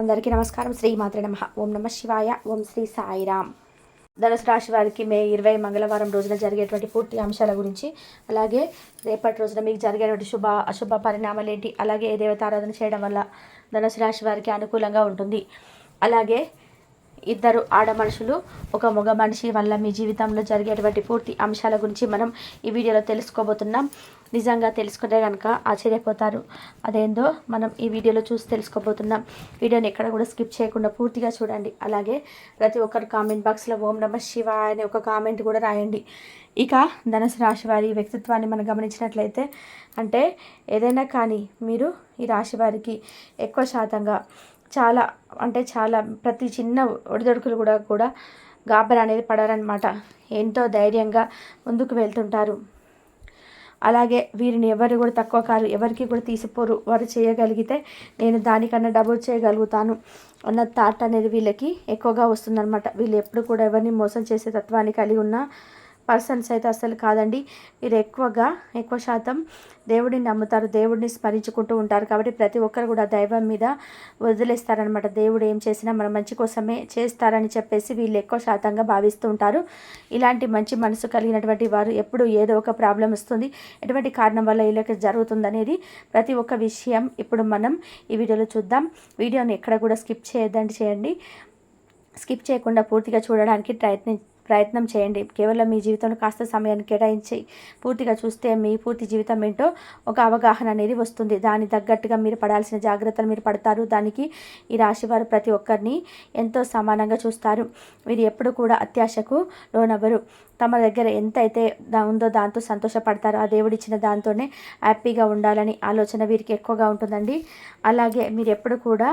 అందరికీ నమస్కారం. శ్రీ మాత్ర నమ. ఓం నమ శివాయ. ఓం శ్రీ సాయిరామ్ ధనుసు రాశి వారికి మే ఇరవై మంగళవారం రోజున జరిగేటువంటి పూర్తి అంశాల గురించి అలాగే రేపటి రోజున మీకు జరిగేటువంటి శుభ అశుభ పరిణామాలు ఏంటి అలాగే ఏ దేవతారాధన చేయడం వల్ల ధనుసు రాశి వారికి అనుకూలంగా ఉంటుంది. అలాగే ఇద్దరు ఆడ మనుషులు ఒక మగ మనిషి వల్ల మీ జీవితంలో జరిగేటువంటి పూర్తి అంశాల గురించి మనం ఈ వీడియోలో తెలుసుకోబోతున్నాం. నిజంగా తెలుసుకుంటే కనుక ఆశ్చర్యపోతారు. అదేందో మనం ఈ వీడియోలో చూసి తెలుసుకోబోతున్నాం. వీడియోని ఎక్కడ కూడా స్కిప్ చేయకుండా పూర్తిగా చూడండి. అలాగే ప్రతి ఒక్కరు కామెంట్ బాక్స్లో ఓం నమ శివ అనే ఒక కామెంట్ కూడా రాయండి. ఇక ధనుసు రాశి వారి వ్యక్తిత్వాన్ని మనం గమనించినట్లయితే అంటే ఏదైనా కానీ మీరు ఈ రాశి వారికి ఎక్కువ శాతంగా చాలా అంటే చాలా ప్రతి చిన్న ఒడిదొడుకులు కూడా కూడా గాబరా అనేది పడారనమాట ఎంతో ధైర్యంగా ముందుకు వెళ్తుంటారు. అలాగే వీరిని ఎవరు కూడా తక్కువ కారు ఎవరికి కూడా తీసిపోరు. వారు చేయగలిగితే నేను దానికన్నా డబుల్ చేయగలుగుతాను అన్న థాట్ అనేది వీళ్ళకి ఎక్కువగా వస్తుందన్నమాట. వీళ్ళు ఎప్పుడు కూడా ఎవరిని మోసం చేసే తత్వాన్ని కలిగి ఉన్న పర్సన్స్ అయితే అసలు కాదండి. వీరు ఎక్కువగా ఎక్కువ శాతం దేవుడిని నమ్ముతారు దేవుడిని స్మరించుకుంటూ ఉంటారు. కాబట్టి ప్రతి ఒక్కరు కూడా దైవం మీద వదిలేస్తారనమాట దేవుడు ఏం చేసినా మన మంచి కోసమే చేస్తారని చెప్పేసి వీళ్ళు ఎక్కువ శాతంగా భావిస్తూ ఉంటారు. ఇలాంటి మంచి మనసు కలిగినటువంటి వారు ఎప్పుడు ఏదో ఒక ప్రాబ్లం వస్తుంది. ఎటువంటి కారణం వల్ల వీళ్ళకి జరుగుతుందనేది ప్రతి ఒక్క విషయం ఇప్పుడు మనం ఈ వీడియోలో చూద్దాం. వీడియోని ఎక్కడ కూడా స్కిప్ చేయొద్దండి చేయండి. స్కిప్ చేయకుండా పూర్తిగా చూడడానికి ప్రయత్ని ప్రయత్నం చేయండి. కేవలం మీ జీవితంలో కాస్త సమయాన్ని కేటాయించి పూర్తిగా చూస్తే మీ పూర్తి జీవితం ఏంటో ఒక అవగాహన అనేది వస్తుంది. దాని తగ్గట్టుగా మీరు పడాల్సిన జాగ్రత్తలు మీరు పడతారు. దానికి ఈ రాశి వారు ప్రతి ఒక్కరిని ఎంతో సమానంగా చూస్తారు. మీరు ఎప్పుడు కూడా అత్యాశకు లోనవ్వరు. తమ దగ్గర ఎంత అయితే దా ఉందో దాంతో సంతోషపడతారో ఆ దేవుడిచ్చిన దాంతోనే హ్యాపీగా ఉండాలని ఆలోచన వీరికి ఎక్కువగా ఉంటుందండి. అలాగే మీరు ఎప్పుడు కూడా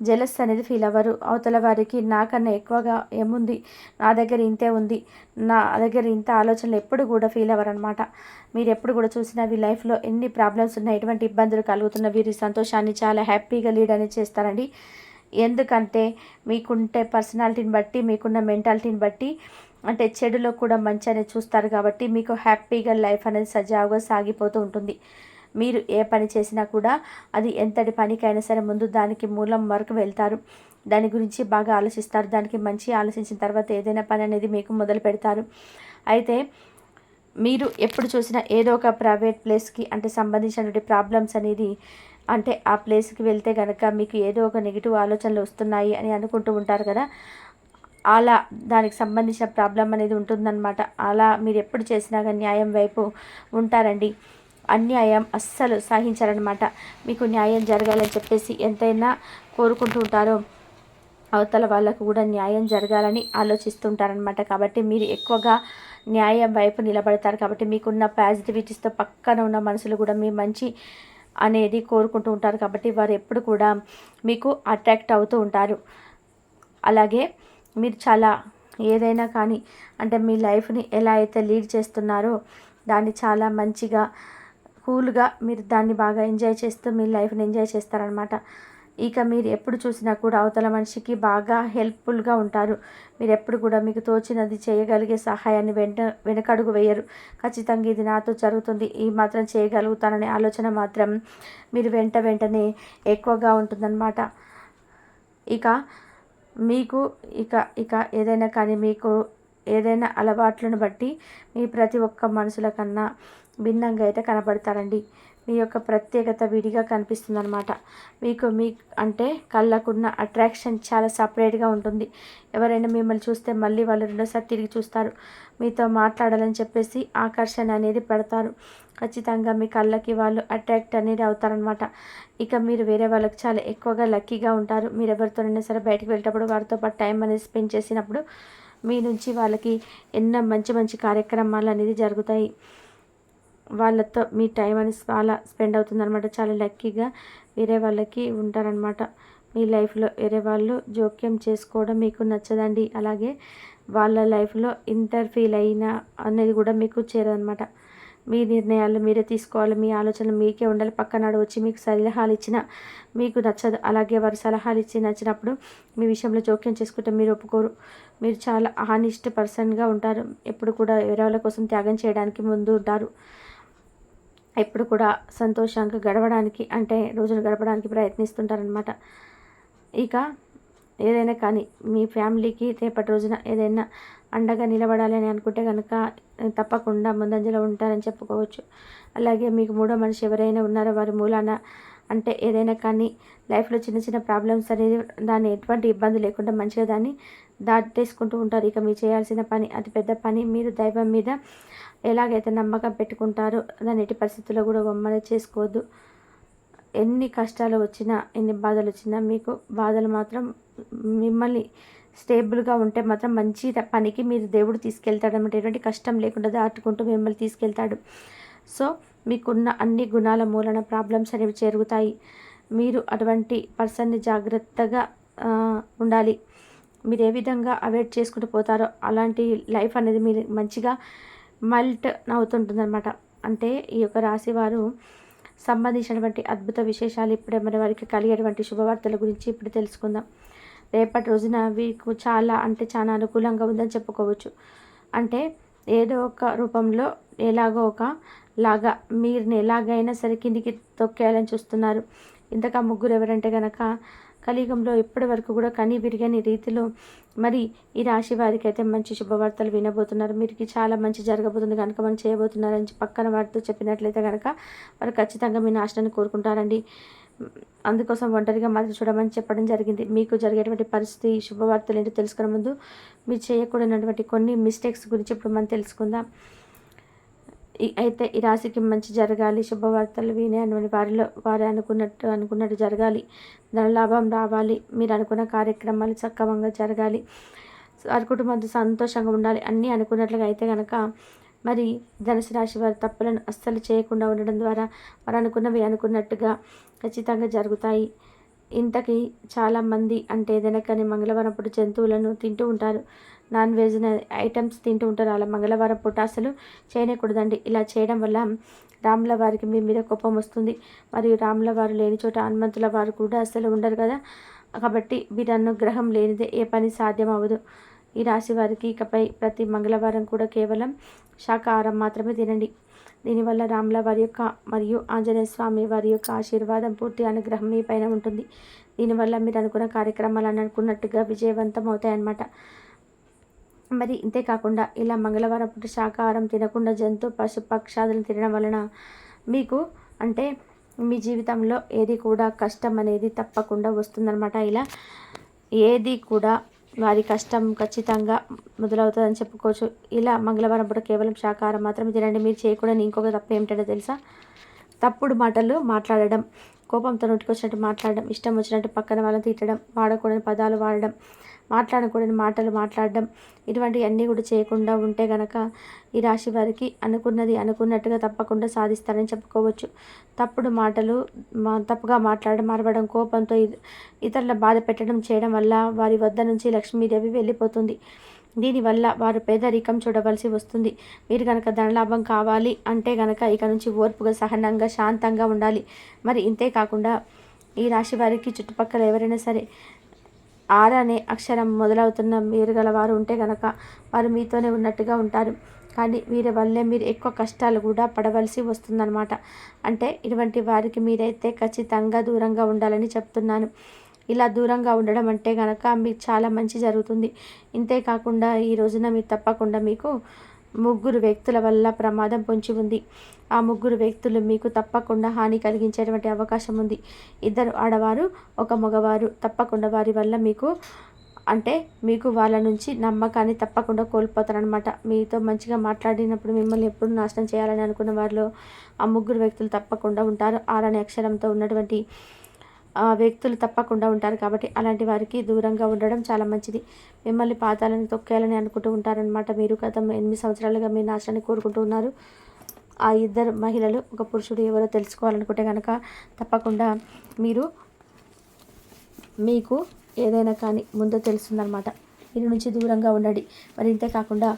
జెలస్ అనేది ఫీల్ అవ్వరు. అవతల వారికి నాకన్నా ఎక్కువగా ఏముంది? నా దగ్గర ఇంతే ఉంది. నా దగ్గర ఇంత ఆలోచనలు ఎప్పుడు కూడా ఫీల్ అవ్వరు అనమాట మీరు ఎప్పుడు కూడా చూసినా మీ లైఫ్లో ఎన్ని ప్రాబ్లమ్స్ ఉన్నాయి ఎటువంటి ఇబ్బందులు కలుగుతున్న వీరి సంతోషాన్ని చాలా హ్యాపీగా లీడ్ అనేది చేస్తారండి. ఎందుకంటే మీకుంటే పర్సనాలిటీని బట్టి మీకున్న మెంటాలిటీని బట్టి అంటే చెడులో కూడా మంచి అనేది చూస్తారు కాబట్టి మీకు హ్యాపీగా లైఫ్ అనేది సజావుగా సాగిపోతూ ఉంటుంది. మీరు ఏ పని చేసినా కూడా అది ఎంతటి పనికైనా సరే ముందు దానికి మూలం వరకు వెళ్తారు. దాని గురించి బాగా ఆలోచిస్తారు. దానికి మంచి ఆలోచించిన తర్వాత ఏదైనా పని అనేది మీకు మొదలు పెడతారు. అయితే మీరు ఎప్పుడు చూసినా ఏదో ఒక ప్రైవేట్ ప్లేస్కి అంటే సంబంధించినటువంటి ప్రాబ్లమ్స్ అనేది అంటే ఆ ప్లేస్కి వెళ్తే కనుక మీకు ఏదో ఒక నెగిటివ్ ఆలోచనలు వస్తున్నాయి అని అనుకుంటూ ఉంటారు కదా. అలా దానికి సంబంధించిన ప్రాబ్లం అనేది ఉంటుందన్నమాట. అలా మీరు ఎప్పుడు చేసినా కానీ న్యాయం వైపు ఉంటారండి. అన్యాయం అస్సలు సహించారనమాట మీకు న్యాయం జరగాలని చెప్పేసి ఎంతైనా కోరుకుంటూ ఉంటారో అవతల వాళ్ళకు కూడా న్యాయం జరగాలని ఆలోచిస్తుంటారనమాట కాబట్టి మీరు ఎక్కువగా న్యాయం వైపు నిలబడతారు. కాబట్టి మీకున్న పాజిటివిటీస్తో పక్కన ఉన్న మనుషులు కూడా మీ మంచి అనేది కోరుకుంటూ ఉంటారు. కాబట్టి వారు ఎప్పుడు కూడా మీకు అట్రాక్ట్ అవుతూ ఉంటారు. అలాగే మీరు చాలా ఏదైనా కానీ అంటే మీ లైఫ్ని ఎలా అయితే లీడ్ చేస్తున్నారో దాన్ని చాలా మంచిగా కూల్గా మీరు దాన్ని బాగా ఎంజాయ్ చేస్తూ మీ లైఫ్ని ఎంజాయ్ చేస్తారనమాట ఇక మీరు ఎప్పుడు చూసినా కూడా అవతల మనిషికి బాగా హెల్ప్ఫుల్గా ఉంటారు. మీరు ఎప్పుడు కూడా మీకు తోచినది చేయగలిగే సహాయాన్ని వెంట వెనకడుగు వేయరు. ఖచ్చితంగా ఇది నాతో జరుగుతుంది. ఈ మాత్రం చేయగలుగుతాననే ఆలోచన మాత్రం మీరు వెంట వెంటనే ఎక్కువగా ఉంటుందన్నమాట. ఇక మీకు ఇక ఇక ఏదైనా కానీ మీకు ఏదైనా అలవాట్లను బట్టి మీ ప్రతి ఒక్క మనుషుల కన్నా భిన్నంగా అయితే కనబడతారండి. మీ యొక్క ప్రత్యేకత విడిగా కనిపిస్తుంది అనమాట మీకు మీ అంటే కళ్ళకున్న అట్రాక్షన్ చాలా సపరేట్గా ఉంటుంది. ఎవరైనా మిమ్మల్ని చూస్తే మళ్ళీ వాళ్ళు రెండోసారి తిరిగి చూస్తారు. మీతో మాట్లాడాలని చెప్పేసి ఆకర్షణ అనేది పెడతారు. ఖచ్చితంగా మీ కళ్ళకి వాళ్ళు అట్రాక్ట్ అనేది అవుతారనమాట ఇక మీరు వేరే వాళ్ళకి చాలా ఎక్కువగా లక్కీగా ఉంటారు. మీరు ఎవరితోనైనా సరే బయటకు వెళ్ళేటప్పుడు వారితో పాటు టైం అనేది స్పెండ్ చేసినప్పుడు మీ నుంచి వాళ్ళకి ఎన్నో మంచి మంచి కార్యక్రమాలు అనేది జరుగుతాయి. వాళ్ళతో మీ టైం అని చాలా స్పెండ్ అవుతుందన్నమాట. చాలా లక్కీగా వేరే వాళ్ళకి ఉంటారనమాట మీ లైఫ్లో వేరే వాళ్ళు జోక్యం చేసుకోవడం మీకు నచ్చదండి. అలాగే వాళ్ళ లైఫ్లో ఇంటర్ఫీల్ అయినా అనేది కూడా మీకు చేరదనమాట మీ నిర్ణయాలు మీరే తీసుకోవాలి. మీ ఆలోచనలు మీకే ఉండాలి. పక్కనాడు వచ్చి మీకు సలహాలు ఇచ్చిన మీకు నచ్చదు. అలాగే వారు సలహాలు ఇచ్చి నచ్చినప్పుడు మీ విషయంలో జోక్యం చేసుకుంటే మీరు ఒప్పుకోరు. మీరు చాలా హానిస్ట్ పర్సన్గా ఉంటారు. ఎప్పుడు కూడా వేరే వాళ్ళ కోసం త్యాగం చేయడానికి ముందు ఉంటారు. ఎప్పుడు కూడా సంతోషంగా గడవడానికి అంటే రోజులు గడపడానికి ప్రయత్నిస్తుంటారనమాట ఇక ఏదైనా కానీ మీ ఫ్యామిలీకి రేపటి రోజున ఏదైనా అండగా నిలబడాలని అనుకుంటే కనుక తప్పకుండా ముందంజలో ఉంటారని చెప్పుకోవచ్చు. అలాగే మీకు మూడో మనిషి ఎవరైనా ఉన్నారో వారి మూలాన అంటే ఏదైనా కానీ లైఫ్లో చిన్న చిన్న ప్రాబ్లమ్స్ అనేది దాన్ని ఎటువంటి ఇబ్బంది లేకుండా మంచిగా దాన్ని దాటేసుకుంటూ ఉంటారు. ఇక మీరు చేయాల్సిన పని అతిపెద్ద పని. మీరు దైవం మీద ఎలాగైతే నమ్మకం పెట్టుకుంటారో దాని ఎట్టి పరిస్థితుల్లో కూడా బొమ్మలు చేసుకోవద్దు. ఎన్ని కష్టాలు వచ్చినా ఎన్ని బాధలు వచ్చినా మీకు బాధలు మాత్రం మిమ్మల్ని స్టేబుల్గా ఉంటే మాత్రం మంచి పనికి మీరు దేవుడు తీసుకెళ్తాడు అన్నమాట. ఎటువంటి కష్టం లేకుండా దాటుకుంటూ మిమ్మల్ని తీసుకెళ్తాడు. సో మీకున్న అన్ని గుణాల మూలన ప్రాబ్లమ్స్ అనేవి జరుగుతాయి మీరు అటువంటి పర్సన్ని జాగ్రత్తగా ఉండాలి. మీరు ఏ విధంగా అవాయిడ్ చేసుకుంటూ పోతారో అలాంటి లైఫ్ అనేది మీరు మంచిగా మల్ట్ అవుతుంటుందన్నమాట అంటే ఈ యొక్క రాశి వారు సంబంధించినటువంటి అద్భుత విశేషాలు ఇప్పుడే మరి వారికి కలిగేటువంటి శుభవార్తల గురించి ఇప్పుడు తెలుసుకుందాం. రేపటి రోజున వీకు చాలా అంటే చాలా అనుకూలంగా ఉందని చెప్పుకోవచ్చు. అంటే ఏదో ఒక రూపంలో ఎలాగో ఒక లాగా మీరుని ఎలాగైనా సరే కిందికి తొక్కేయాలని చూస్తున్నారు. ఇంతకా ముగ్గురు ఎవరంటే కనుక కలియుగంలో ఇప్పటి వరకు కూడా కని విరిగని రీతిలో మరి ఈ రాశి వారికి అయితే మంచి శుభవార్తలు వినబోతున్నారు. మీకు చాలా మంచి జరగబోతుంది కనుక మనం చేయబోతున్నారని పక్కన వారితో చెప్పినట్లయితే కనుక వారు ఖచ్చితంగా మీ నాశనాన్ని కోరుకుంటారండి. అందుకోసం ఒంటరిగా మాత్రం చూడమని చెప్పడం జరిగింది. మీకు జరిగేటువంటి పరిస్థితి శుభవార్తలు ఏంటో తెలుసుకునే ముందు మీరు చేయకూడనటువంటి కొన్ని మిస్టేక్స్ గురించి ఇప్పుడు మనం తెలుసుకుందాం. అయితే ఈ రాశికి మంచి జరగాలి. శుభవార్తలు వినే అని వారిలో వారు అనుకున్నట్టు అనుకున్నట్టు జరగాలి. ధనలాభం రావాలి. మీరు అనుకున్న కార్యక్రమాలు సక్రమంగా జరగాలి. వారి కుటుంబంతో సంతోషంగా ఉండాలి. అన్నీ అనుకున్నట్లుగా అయితే కనుక మరి ధనుసు రాశి వారి తప్పులను అస్సలు చేయకుండా ఉండడం ద్వారా వారు అనుకున్నవి అనుకున్నట్టుగా ఖచ్చితంగా జరుగుతాయి. ఇంతకీ చాలామంది అంటే వెనకని కానీ మంగళవారం పూట జంతువులను తింటూ ఉంటారు. నాన్ వెజ్ ఐటమ్స్ తింటూ ఉంటారు. అలా మంగళవారం పూట అసలు చేయకూడదండి ఇలా చేయడం వల్ల రాముల వారికి మీ మీద కోపం వస్తుంది. మరియు రాముల వారు లేని చోట హనుమంతుల వారు కూడా అసలు ఉండరు కదా. కాబట్టి మీరు అనుగ్రహం లేనిదే ఏ పని సాధ్యం అవ్వదు ఈ రాశి వారికి ఇకపై ప్రతి మంగళవారం కూడా కేవలం శాకాహారం మాత్రమే తినండి. దీనివల్ల రాముల వారి యొక్క మరియు ఆంజనేయ స్వామి వారి యొక్క ఆశీర్వాదం పూర్తి అనుగ్రహం మీ పైన ఉంటుంది. దీనివల్ల మీరు అనుకున్న కార్యక్రమాలు అనుకున్నట్టుగా విజయవంతం అవుతాయన్నమాట. మరి ఇంతే కాకుండా ఇలా మంగళవారం పూట శాకాహారం తినకుండా జంతు పశు పక్షాదులను తినడం వలన మీకు అంటే మీ జీవితంలో ఏది కూడా కష్టం అనేది తప్పకుండా వస్తుందన్నమాట. ఇలా ఏది కూడా వారి కష్టం ఖచ్చితంగా మొదలవుతుందని చెప్పుకోవచ్చు. ఇలా మంగళవారం పూట కేవలం శాకాహారం మాత్రమే తినండి. మీరు చేయకూడని ఇంకొక తప్పు ఏమిటంటే తెలుసా? తప్పుడు మాటలు మాట్లాడడం కోపంతో నోటికొచ్చినట్టు మాట్లాడడం ఇష్టం వచ్చినట్టు పక్కన వాళ్ళని తిట్టడం వాడకూడని పదాలు వాడడం మాట్లాడకూడని మాటలు మాట్లాడడం ఇటువంటివన్నీ కూడా చేయకుండా ఉంటే గనక ఈ రాశి వారికి అనుకున్నది అనుకున్నట్టుగా తప్పకుండా సాధిస్తారని చెప్పుకోవచ్చు. తప్పుడు మాటలు తప్పుగా మాట్లాడడం మరవడం కోపంతో ఇతరుల బాధ పెట్టడం చేయడం వల్ల వారి వద్ద నుంచి లక్ష్మీదేవి వెళ్ళిపోతుంది. దీనివల్ల వారు పేదరికం చూడవలసి వస్తుంది. మీరు కనుక ధనలాభం కావాలి అంటే కనుక ఇక నుంచి ఓర్పుగా సహనంగా శాంతంగా ఉండాలి. మరి ఇంతే కాకుండా ఈ రాశి వారికి చుట్టుపక్కల ఎవరైనా సరే ఆర్ అనే అక్షరం మొదలవుతున్న మీరు గలవారు ఉంటే కనుక వారు మీతోనే ఉన్నట్టుగా ఉంటారు. కానీ వీరి వల్లే మీరు ఎక్కువ కష్టాలు కూడా పడవలసి వస్తుందన్నమాట. అంటే ఇటువంటి వారికి మీరైతే ఖచ్చితంగా దూరంగా ఉండాలని చెప్తున్నాను. ఇలా దూరంగా ఉండడం అంటే కనుక మీకు చాలా మంచి జరుగుతుంది. ఇంతేకాకుండా ఈ రోజున మీరు తప్పకుండా మీకు ముగ్గురు వ్యక్తుల వల్ల ప్రమాదం పొంచి ఉంది. ఆ ముగ్గురు వ్యక్తులు మీకు తప్పకుండా హాని కలిగించేటువంటి అవకాశం ఉంది. ఇద్దరు ఆడవారు ఒక మగవారు. తప్పకుండా వారి వల్ల మీకు అంటే మీకు వాళ్ళ నుంచి నమ్మకాన్ని తప్పకుండా కోల్పోతారనమాట మీతో మంచిగా మాట్లాడినప్పుడు మిమ్మల్ని ఎప్పుడు నాశనం చేయాలని అనుకున్న వారిలో ఆ ముగ్గురు వ్యక్తులు తప్పకుండా ఉంటారు. ఆరనే అక్షరంతో ఉన్నటువంటి వ్యక్తులు తప్పకుండా ఉంటారు కాబట్టి అలాంటి వారికి దూరంగా ఉండడం చాలా మంచిది. మిమ్మల్ని పాతాలని తొక్కేయాలని అనుకుంటూ ఉంటారనమాట మీరు గత ఎనిమిది సంవత్సరాలుగా మీ నాశనాన్ని కోరుకుంటూ ఉన్నారు. ఆ ఇద్దరు మహిళలు ఒక పురుషుడు ఎవరో తెలుసుకోవాలనుకుంటే కనుక తప్పకుండా మీరు మీకు ఏదైనా కానీ ముందు తెలుస్తుందన్నమాట. వీరి నుంచి దూరంగా ఉండండి. మరి ఇంతే కాకుండా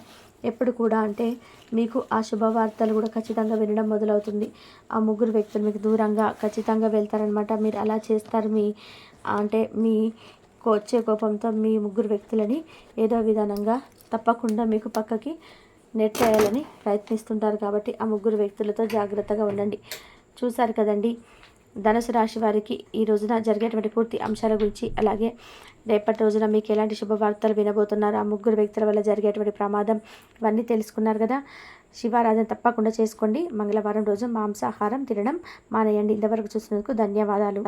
ఎప్పుడు కూడా అంటే మీకు ఆ శుభవార్తలు కూడా ఖచ్చితంగా వినడం మొదలవుతుంది. ఆ ముగ్గురు వ్యక్తులు మీకు దూరంగా ఖచ్చితంగా వెళ్తారనమాట మీరు అలా చేస్తారు మీ అంటే మీ వచ్చే కోపంతో మీ ముగ్గురు వ్యక్తులని ఏదో విధానంగా తప్పకుండా మీకు పక్కకి నెట్టేయాలని ప్రయత్నిస్తుంటారు కాబట్టి ఆ ముగ్గురు వ్యక్తులతో జాగ్రత్తగా ఉండండి. చూశారు కదండి ధనుసు రాశి వారికి ఈ రోజున జరిగేటువంటి పూర్తి అంశాల గురించి అలాగే రేపటి రోజున మీకు ఎలాంటి శుభవార్తలు వినబోతున్నారు ఆ ముగ్గురు వ్యక్తుల వల్ల జరిగేటువంటి ప్రమాదం ఇవన్నీ తెలుసుకున్నారు కదా. శివారాధన తప్పకుండా చేసుకోండి. మంగళవారం రోజు మాంసాహారం తినడం మానేయండి. ఇంతవరకు చూసినందుకు ధన్యవాదాలు.